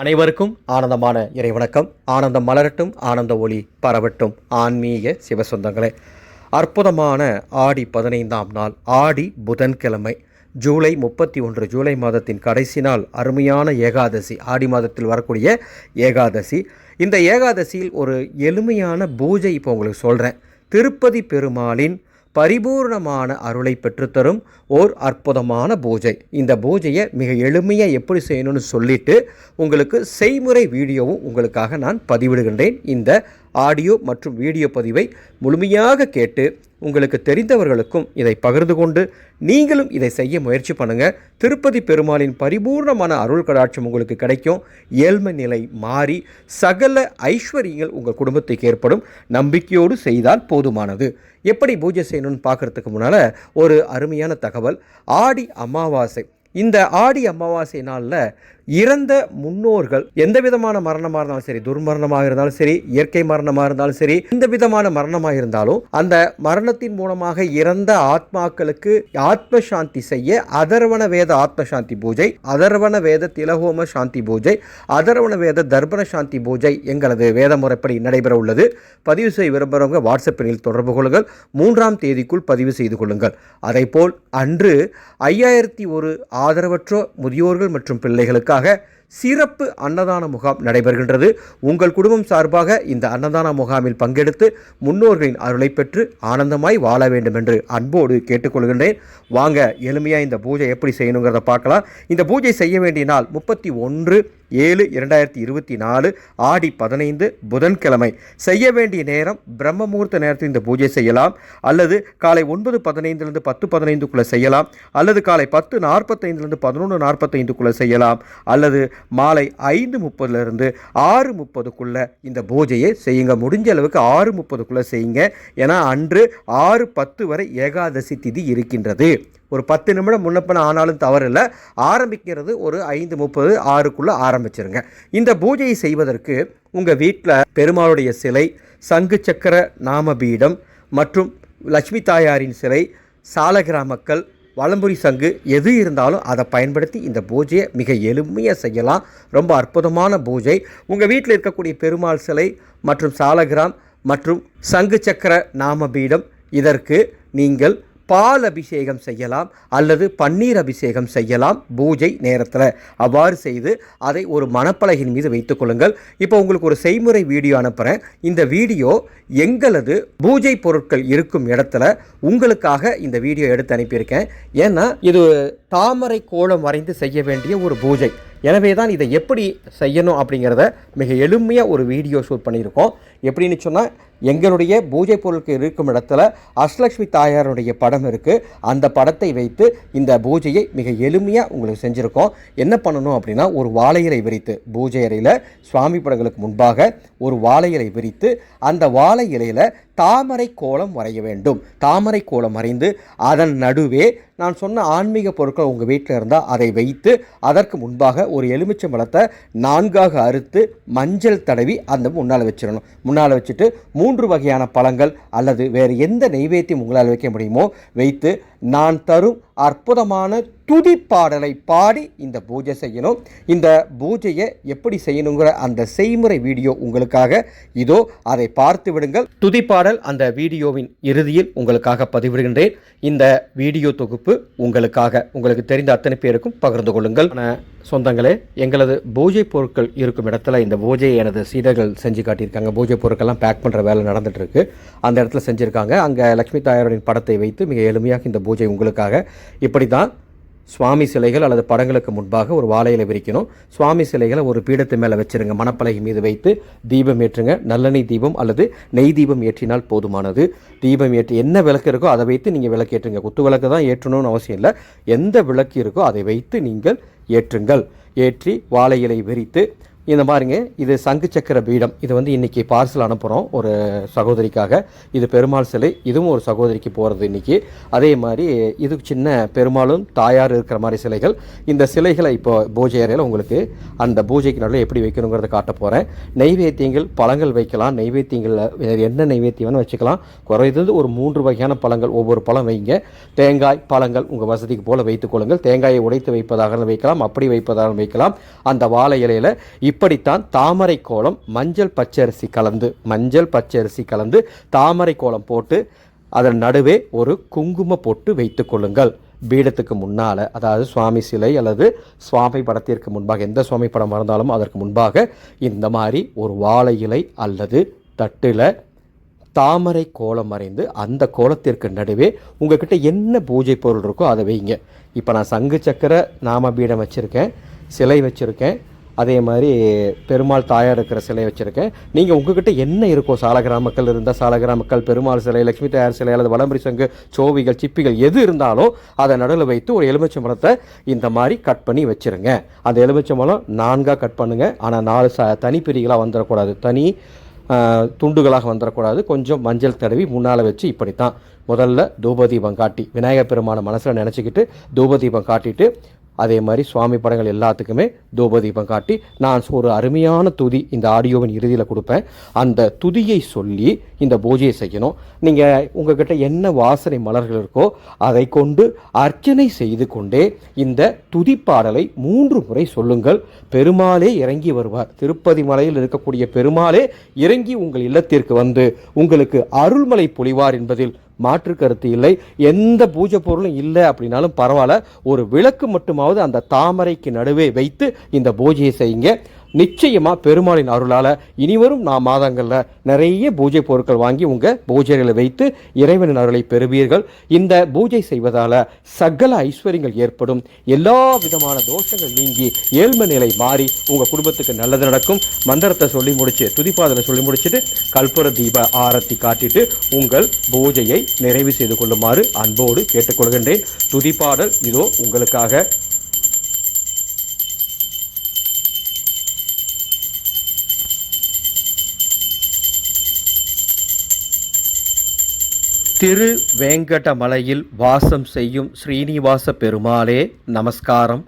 அனைவருக்கும் ஆனந்தமான இறைவணக்கம் ஆனந்தம் மலரட்டும் ஆனந்த ஒளி பரவட்டும். ஆன்மீக சிவசொந்தங்களே அற்புதமான ஆடி பதினைந்தாம் நாள் ஆடி புதன்கிழமை ஜூலை முப்பத்தி ஒன்று ஜூலை மாதத்தின் கடைசி நாள் அருமையான ஏகாதசி ஆடி மாதத்தில் வரக்கூடிய ஏகாதசி. இந்த ஏகாதசியில் ஒரு எளிமையான பூஜை இப்போ உங்களுக்கு சொல்கிறேன் திருப்பதி பெருமாளின் பரிபூர்ணமான அருளை பெற்றுத்தரும் ஓர் அற்புதமான பூஜை. இந்த பூஜையை மிக எளிமையாக எப்படி செய்யணும்னு சொல்லிட்டு உங்களுக்கு செய்முறை வீடியோவும் உங்களுக்காக நான் பதிவிடுகின்றேன். இந்த ஆடியோ மற்றும் வீடியோ பதிவை முழுமையாக கேட்டு உங்களுக்கு தெரிந்தவர்களுக்கும் இதை பகிர்ந்து கொண்டு நீங்களும் இதை செய்ய முயற்சி பண்ணுங்கள் திருப்பதி பெருமாளின் பரிபூர்ணமான அருள் கடாட்சம் உங்களுக்கு கிடைக்கும். ஏழ்மை நிலை மாறி சகல ஐஸ்வர்யங்கள் உங்கள் குடும்பத்துக்கு ஏற்படும். நம்பிக்கையோடு செய்தால் போதுமானது. எப்படி பூஜை செய்யணும்னு பார்க்குறதுக்கு முன்னால் ஒரு அருமையான தகவல். ஆடி அமாவாசை. இந்த ஆடி அமாவாசை நாளில் இறந்த முன்னோர்கள் எந்த விதமான மரணமாக இருந்தாலும் சரி துர்மரணமாக இருந்தாலும் சரி இயற்கை மரணமாக இருந்தாலும் சரி எந்த விதமான மரணமாக இருந்தாலும் அந்த மரணத்தின் மூலமாக இறந்த ஆத்மாக்களுக்கு ஆத்ம சாந்தி செய்ய அதர்வண வேத ஆத்ம சாந்தி பூஜை அதர்வண வேத திலகோம சாந்தி பூஜை அதர்வண வேத தர்ப்பண சாந்தி பூஜை எங்களது வேத முறைப்படி நடைபெற உள்ளது. பதிவு செய்ய விரும்புகிறவங்க வாட்ஸ்அப்பில் தொடர்பு கொள்ளுங்கள். மூன்றாம் தேதிக்குள் பதிவு செய்து கொள்ளுங்கள். அதைப்போல் அன்று ஐயாயிரத்தி ஒரு ஆதரவற்ற முதியோர்கள் மற்றும் பிள்ளைகளுக்காக சிறப்பு அன்னதான முகாம் நடைபெறுகின்றது. உங்கள் குடும்பம் சார்பாக இந்த அன்னதான முகாமில் பங்கெடுத்து முன்னோர்களின் அருளை பெற்று ஆனந்தமாய் வாழ வேண்டும் என்று அன்போடு கேட்டுக்கொள்கின்றேன். வாங்க எளிமையாக இந்த பூஜை எப்படி செய்யணுங்கிறத பார்க்கலாம். இந்த பூஜை செய்ய வேண்டிய நாள் முப்பத்தி ஒன்று ஏழு இரண்டாயிரத்தி இருபத்தி நாலு ஆடி பதினைந்து புதன்கிழமை. செய்ய வேண்டிய நேரம் பிரம்ம முகூர்த்த நேரத்தில் இந்த பூஜை செய்யலாம். அல்லது காலை ஒன்பது பதினைந்துலேருந்து பத்து பதினைந்துக்குள்ளே செய்யலாம். அல்லது காலை பத்து நாற்பத்தைந்துலேருந்து பதினொன்று நாற்பத்தைந்துக்குள்ளே செய்யலாம். அல்லது மாலை ஐந்து முப்பதுலேருந்து ஆறு முப்பதுக்குள்ளே இந்த பூஜையை செய்யுங்க. முடிஞ்ச அளவுக்கு ஆறு முப்பதுக்குள்ளே செய்யுங்க. ஏன்னா அன்று ஆறு பத்து வரை ஏகாதசி திதி இருக்கின்றது. ஒரு பத்து நிமிடம் முன்னப்பன ஆனாலும் தவறில்லை. ஆரம்பிக்கிறது ஒரு ஐந்து முப்பது ஆறுக்குள்ளே ஆரம்பிச்சிருங்க. இந்த பூஜையை செய்வதற்கு உங்கள் வீட்டில் பெருமாளுடைய சிலை சங்கு சக்கர நாமபீடம் மற்றும் லட்சுமி தாயாரின் சிலை சாலகிராமக்கள் வலம்புரி சங்கு எது இருந்தாலும் அதை பயன்படுத்தி இந்த பூஜையை மிக எளிமையாக செய்யலாம். ரொம்ப அற்புதமான பூஜை. உங்கள் வீட்டில் இருக்கக்கூடிய பெருமாள் சிலை மற்றும் சாலகிராம் மற்றும் சங்கு சக்கர நாமபீடம் இதற்கு நீங்கள் பால் அபிஷேகம் செய்யலாம் அல்லது பன்னீர் அபிஷேகம் செய்யலாம் பூஜை நேரத்தில். அவ்வாறு செய்து அதை ஒரு மணப்பலகின் மீது வைத்துக்கொள்ளுங்கள் இப்போ உங்களுக்கு ஒரு செய்முறை வீடியோ அனுப்புகிறேன் இந்த வீடியோ எங்களது பூஜை பொருட்கள் இருக்கும் இடத்துல உங்களுக்காக இந்த வீடியோ எடுத்து அனுப்பியிருக்கேன். ஏன்னா இது தாமரை கோலம் வரைந்து செய்ய வேண்டிய ஒரு பூஜை. எனவே தான் இதை எப்படி செய்யணும் அப்படிங்கிறத மிக எளிமையாக ஒரு வீடியோ ஷூட் பண்ணியிருக்கோம். எப்படின்னு சொன்னால் எங்களுடைய பூஜை பொருட்கள் இருக்கும் இடத்துல அஷ்லக்ஷ்மி தாயாருடைய படம் இருக்குது அந்த படத்தை வைத்து இந்த பூஜையை மிக எளிமையாக உங்களுக்கு செஞ்சுருக்கோம். என்ன பண்ணணும் அப்படின்னா ஒரு வாழையலை விரித்து பூஜை அறையில் சுவாமி படங்களுக்கு முன்பாக ஒரு வாழையலை விரித்து அந்த வாழை இலையில் தாமரை கோலம் வரைய வேண்டும். தாமரை கோலம் வரைந்து அதன் நடுவே நான் சொன்ன ஆன்மீக பொருட்கள் உங்கள் வீட்டில் இருந்தால் அதை வைத்து அதற்கு முன்பாக ஒரு எலுமிச்சம்பழத்தை நான்காக அறுத்து மஞ்சள் தடவி அந்த முன்னால் வச்சிடணும். முன்னால் வச்சுட்டு மூன்று வகையான பழங்கள் அல்லது வேறு எந்த நெய்வேத்தியம் உங்களால் வைக்க முடியுமோ வைத்து நான் தரும் அற்புதமான துதிப்பாடலை பாடி இந்த பூஜை செய்யணும். இந்த பூஜையை எப்படி செய்யணுங்கிற அந்த செய்முறை வீடியோ உங்களுக்காக. இதோ அதை பார்த்து விடுங்கள். துதிப்பாடல் அந்த வீடியோவின் இறுதியில் உங்களுக்காக பதிவிடுகின்றேன். இந்த வீடியோ தொகுப்பு உங்களுக்காக. உங்களுக்கு தெரிந்த அத்தனை பேருக்கும் பகிர்ந்து கொள்ளுங்கள். சொந்தங்களே எங்களது பூஜை பொருட்கள் இருக்கும் இடத்துல இந்த பூஜையை எனது சீடர்கள் செஞ்சு காட்டியிருக்காங்க. பூஜை பொருட்கள்லாம் பேக் பண்ணுற வேலை நடந்துட்டு இருக்கு. அந்த இடத்துல செஞ்சுருக்காங்க. அங்கே லக்ஷ்மி தாயாரின் படத்தை வைத்து மிக எளிமையாக இந்த பூஜை உங்களுக்காக. இப்படி தான் சுவாமி சிலைகள் அல்லது படங்களுக்கு முன்பாக ஒரு வாழையில விரிக்கணும். சுவாமி சிலைகளை ஒரு பீடத்து மேலே வச்சுருங்க. மணப்பலகை மீது வைத்து தீபம் ஏற்றுங்க. நல்லெண்ணெய் தீபம் அல்லது நெய் தீபம் ஏற்றினால் போதுமானது. தீபம் ஏற்றி என்ன விளக்கு இருக்கோ அதை வைத்து நீங்கள் விளக்கு ஏற்றுங்க. குத்து விளக்கு தான் ஏற்றணும்னு அவசியம் இல்லை. எந்த விளக்கு இருக்கோ அதை வைத்து நீங்கள் ஏற்றுங்கள். ஏற்றி வாழை இலை விரித்து இந்த பாருங்க இது சங்கு சக்கர பீடம். இது வந்து இன்றைக்கி பார்சல் அனுப்புகிறோம் ஒரு சகோதரிக்காக. இது பெருமாள் சிலை இதுவும் ஒரு சகோதரிக்கு போகிறது இன்றைக்கி அதே மாதிரி இது சின்ன பெருமாளும் தாயார் இருக்கிற மாதிரி சிலைகள். இந்த சிலைகளை இப்போ பூஜை அறையில் உங்களுக்கு அந்த பூஜைக்கு நடுவில் எப்படி வைக்கணுங்கிறத காட்ட போகிறேன் நெய்வேத்தியங்கள் பழங்கள் வைக்கலாம். நெய்வேத்தியங்களில் என்ன நெய்வேத்தியம் வேணால் வச்சுக்கலாம். குறைந்தது ஒரு மூன்று வகையான பழங்கள் ஒவ்வொரு பழம் வைங்க. தேங்காய் பழங்கள் உங்கள் வசதிக்கு போல் வைத்துக்கொள்ளுங்கள் தேங்காயை உடைத்து வைப்பதாக வைக்கலாம் அப்படி வைப்பதாக வைக்கலாம். அந்த வாழை இலையில் இப்படித்தான் தாமரை கோலம் மஞ்சள் பச்சரிசி கலந்து மஞ்சள் பச்சரிசி கலந்து தாமரை கோலம் போட்டு அதன் நடுவே ஒரு குங்கும போட்டு வைத்து கொள்ளுங்கள். பீடத்துக்கு முன்னால் அதாவது சுவாமி சிலை அல்லது சுவாமி படத்திற்கு முன்பாக எந்த சுவாமி படம் இருந்தாலும் அதற்கு முன்பாக இந்த மாதிரி ஒரு வாழை இலை அல்லது தட்டில் தாமரை கோலம் அறைந்து அந்த கோலத்திற்கு நடுவே உங்ககிட்ட என்ன பூஜை பொருள் இருக்கோ அதை வைங்க இப்போ நான் சங்கு சக்கர நாம பீடம் வச்சுருக்கேன் சிலை வச்சுருக்கேன் அதே மாதிரி பெருமாள் தாயார் இருக்கிற சிலை வச்சுருக்கேன். நீங்கள் உங்ககிட்ட என்ன இருக்கோ சாலகிராமக்கள் இருந்தால் சாலகிராமக்கள் பெருமாள் சிலை லட்சுமி தாயார் சிலை அல்லது வளம்பரி சங்கு சோவிகள் சிப்பிகள் எது இருந்தாலும் அதை நடுவில் வைத்து ஒரு எலுமிச்சை மரத்தை இந்த மாதிரி கட் பண்ணி வச்சுருங்க. அந்த எலுமிச்சை மரம் நான்காக கட் பண்ணுங்கள் ஆனால் நாலு ச தனிப்பிரிகளாக வந்துடக்கூடாது தனி துண்டுகளாக வந்துடக்கூடாது கொஞ்சம் மஞ்சள் தடவி முன்னால் வச்சு இப்படி தான் முதல்ல தூபதீபம் காட்டி விநாயகர் பெருமான மனசில் நினச்சிக்கிட்டு தூபதீபம் காட்டிட்டு அதே மாதிரி சுவாமி படங்கள் எல்லாத்துக்குமே தூபதீபம் காட்டி நான் ஒரு அருமையான துதி இந்த ஆடியோவின் இறுதியில் கொடுப்பேன். அந்த துதியை சொல்லி இந்த பூஜையை செய்யணும். நீங்கள் உங்ககிட்ட என்ன வாசனை மலர்கள் இருக்கோ அதை கொண்டு அர்ச்சனை செய்து கொண்டே இந்த துதிப்பாடலை மூன்று முறை சொல்லுங்கள். பெருமாளே இறங்கி வருவார். திருப்பதி மலையில் இருக்கக்கூடிய பெருமாளே இறங்கி உங்கள் இல்லத்திற்கு வந்து உங்களுக்கு அருள்மலை பொழிவார் என்பதில் மாற்று கருத்து இல்லை. எந்த பூஜை பொருளும் இல்லை அப்படின்னாலும் பரவாயில்ல. ஒரு விளக்கு மட்டுமாவது அந்த தாமரைக்கு நடுவே வைத்து இந்த பூஜையை செய்யுங்க. நிச்சயமாக பெருமாளின் அருளால் இனிவரும் நான் மாதங்களில் நிறைய பூஜை பொருட்கள் வாங்கி உங்கள் பூஜைகளை வைத்து இறைவனின் அருளை பெறுவீர்கள். இந்த பூஜை செய்வதால் சகல ஐஸ்வர்யங்கள் ஏற்படும். எல்லா விதமான தோஷங்கள் நீங்கி ஏழ்மை நிலை மாறி உங்கள் குடும்பத்துக்கு நல்லது நடக்கும். மந்திரத்தை சொல்லி முடிச்சு துதிப்பாதலை சொல்லி முடிச்சுட்டு கல்புர தீப ஆரத்தி காட்டிட்டு உங்கள் பூஜையை நிறைவு செய்து கொள்ளுமாறு அன்போடு கேட்டுக்கொள்கின்றேன். துதிப்பாடல் இதோ உங்களுக்காக. திரு வேங்கடமலையில் வாசம் செய்யும் ஸ்ரீனிவாச பெருமாளே நமஸ்காரம்.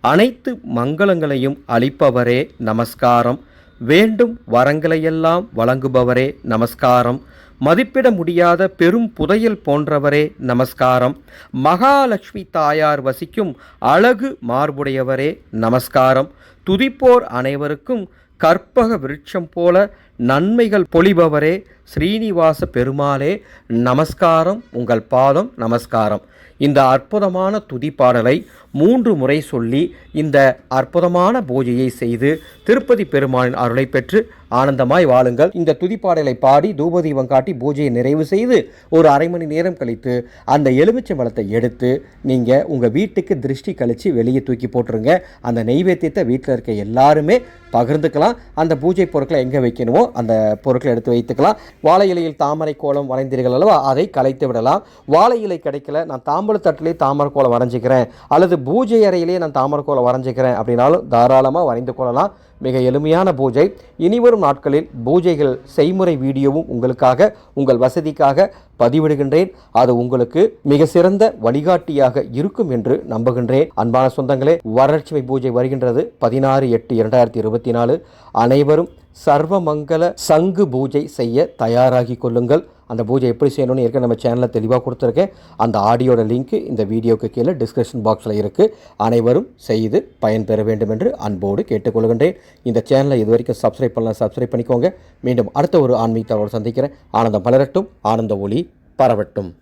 அனைத்து மங்களங்களையும் அளிப்பவரே நமஸ்காரம். வேண்டும் வரங்களையெல்லாம் வழங்குபவரே நமஸ்காரம். மதிப்பிட முடியாத பெரும் புதையல் போன்றவரே நமஸ்காரம். மகாலட்சுமி தாயார் வசிக்கும் அழகு மார்புடையவரே நமஸ்காரம். துதிப்போர் அனைவருக்கும் கற்பக விருட்சம் போல நன்மைகள் பொழிபவரே ஸ்ரீனிவாச பெருமாளே நமஸ்காரம் உங்கள் பாதம் நமஸ்காரம். இந்த அற்புதமான துதிப்பாடலை மூன்று முறை சொல்லி இந்த அற்புதமான பூஜையை செய்து திருப்பதி பெருமாளின் அருளை பெற்று ஆனந்தமாய் வாழுங்கள். இந்த துதிப்பாடலை பாடி தூபதீபம் காட்டி பூஜையை நிறைவு செய்து ஒரு அரை மணி நேரம் கழித்து அந்த எலுமிச்சை பழத்தை எடுத்து நீங்கள் உங்கள் வீட்டுக்கு திருஷ்டி கழித்து வெளியே தூக்கி போட்டுருங்க. அந்த நெய்வேத்தியத்தை வீட்டில் இருக்க எல்லாருமே பகிர்ந்துக்கலாம். அந்த பூஜை பொருட்களை எங்கே வைக்கணுமோ அந்த பொருட்களை எடுத்து வைத்துக்கலாம். வாழை இலையில் தாமரை கோலம் வரைந்தீர்கள் அல்லவா அதை கலைத்து விடலாம். வாழை இலை கிடைக்கல நான் தாம்பூலத்தட்டிலே தாமரக்கோலம் வரைஞ்சிக்கிறேன். அல்லது பூஜை அறையிலே நான் தாமரக்கோலம் வரைஞ்சிக்கிறேன் அப்படின்னாலும் தாராளமாக வரைந்து கொள்ளலாம். மிக எளிமையான பூஜை. இனிவரும் நாட்களில் பூஜைகள் செய்முறை வீடியோவும் உங்களுக்காக உங்கள் வசதிக்காக பதிவிடுகின்றேன். அது உங்களுக்கு மிக சிறந்த வழிகாட்டியாக இருக்கும் என்று நம்புகின்றேன். அன்பான சொந்தங்களே வரலட்சுமி பூஜை வருகின்றது பதினாறு எட்டு இரண்டாயிரத்தி இருபத்தி நாலு. அனைவரும் சர்வமங்கல சங்கு பூஜை செய்ய தயாராகி கொள்ளுங்கள். அந்த பூஜை எப்படி செய்யணும்னு ஏற்கனவே நம்ம சேனலில் தெளிவாக கொடுத்துருக்கேன். அந்த ஆடியோட லிங்க் இந்த வீடியோக்கு கீழே டிஸ்கிரிப்ஷன் பாக்ஸில் இருக்குது அனைவரும் செய்து பயன்பெற வேண்டும் என்று அன்போடு கேட்டுக்கொள்கின்றேன். இந்த சேனலை இது வரைக்கும் சப்ஸ்கிரைப் பண்ணலாம் சப்ஸ்கிரைப் பண்ணிக்கோங்க. மீண்டும் அடுத்த ஒரு ஆன்மீக தகவல் சந்திக்கிறேன். ஆனந்தம் மலரட்டும் ஆனந்த ஒளி பரவட்டும்.